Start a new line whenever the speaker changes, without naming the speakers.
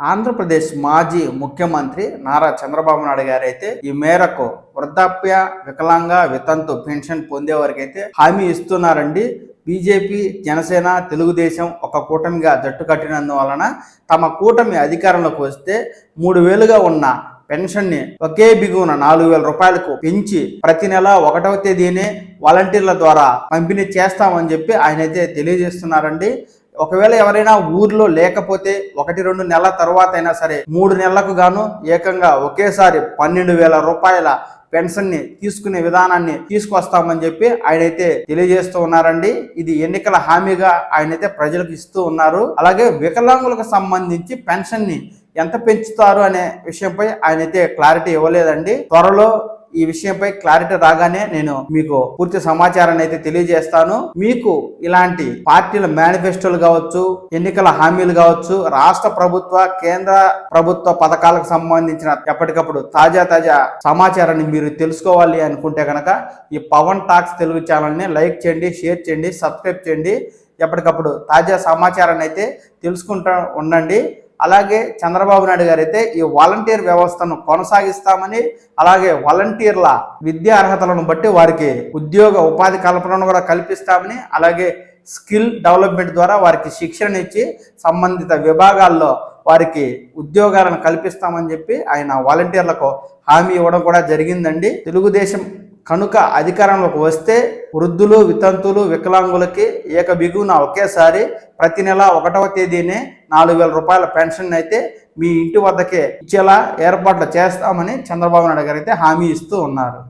ఆంధ్రప్రదేశ్ మాజీ ముఖ్యమంత్రి నారా చంద్రబాబు నాయుడు గారైతే ఈ మేరకు వృద్ధాప్య వికలాంగ వితంతు పెన్షన్ పొందే హామీ ఇస్తున్నారండి. బీజేపీ జనసేన తెలుగుదేశం ఒక కూటమిగా జట్టు కట్టినందువలన తమ కూటమి అధికారంలోకి వస్తే మూడు వేలుగా ఉన్న పెన్షన్ని ఒకే బిగువన నాలుగు వేల రూపాయలకు పెంచి ప్రతి నెల ఒకటవ తేదీనే వాలంటీర్ల ద్వారా పంపిణీ చేస్తామని చెప్పి ఆయన అయితే తెలియజేస్తున్నారండి. ఒకవేళ ఎవరైనా ఊర్లో లేకపోతే ఒకటి రెండు నెలల తర్వాత అయినా సరే మూడు నెలలకు గాను ఏకంగా ఒకేసారి పన్నెండు వేల రూపాయల పెన్షన్ని తీసుకునే విధానాన్ని తీసుకొస్తామని చెప్పి ఆయన అయితే తెలియజేస్తూ ఉన్నారండి. ఇది ఎన్నికల హామీగా ఆయన అయితే ప్రజలకు ఇస్తూ ఉన్నారు. అలాగే వికలాంగులకు సంబంధించి పెన్షన్ని ఎంత పెంచుతారు అనే విషయంపై ఆయన అయితే క్లారిటీ ఇవ్వలేదండి. త్వరలో ఈ విషయంపై క్లారిటీ రాగానే నేను మీకు పూర్తి సమాచారాన్ని అయితే తెలియజేస్తాను. మీకు ఇలాంటి పార్టీల మేనిఫెస్టోలు కావచ్చు ఎన్నికల హామీలు కావచ్చు రాష్ట్ర ప్రభుత్వ కేంద్ర ప్రభుత్వ పథకాలకు సంబంధించిన ఎప్పటికప్పుడు తాజా తాజా సమాచారాన్ని మీరు తెలుసుకోవాలి అనుకుంటే కనుక ఈ పవన్ టాక్స్ తెలుగు ఛానల్ని లైక్ చేయండి షేర్ చేయండి సబ్స్క్రైబ్ చేయండి. ఎప్పటికప్పుడు తాజా సమాచారాన్ని అయితే తెలుసుకుంటూ ఉండండి. అలాగే చంద్రబాబు నాయుడు గారు అయితే ఈ వాలంటీర్ వ్యవస్థను కొనసాగిస్తామని అలాగే వాలంటీర్ల విద్యా అర్హతలను బట్టి వారికి ఉద్యోగ ఉపాధి కల్పనను కూడా కల్పిస్తామని అలాగే స్కిల్ డెవలప్మెంట్ ద్వారా వారికి శిక్షణ ఇచ్చి సంబంధిత విభాగాల్లో వారికి ఉద్యోగాలను కల్పిస్తామని చెప్పి ఆయన వాలంటీర్లకు హామీ ఇవ్వడం కూడా జరిగిందండి. తెలుగుదేశం కనుక అధికారంలోకి వస్తే వృద్ధులు వితంతులు వికలాంగులకి ఏక బిగున ఒకేసారి ప్రతి నెల ఒకటవ తేదీనే నాలుగు వేల రూపాయల పెన్షన్ అయితే మీ ఇంటి వద్దకే ఇచ్చేలా ఏర్పాట్లు చేస్తామని చంద్రబాబు నాయుడు గారు అయితే హామీ ఇస్తూ ఉన్నారు.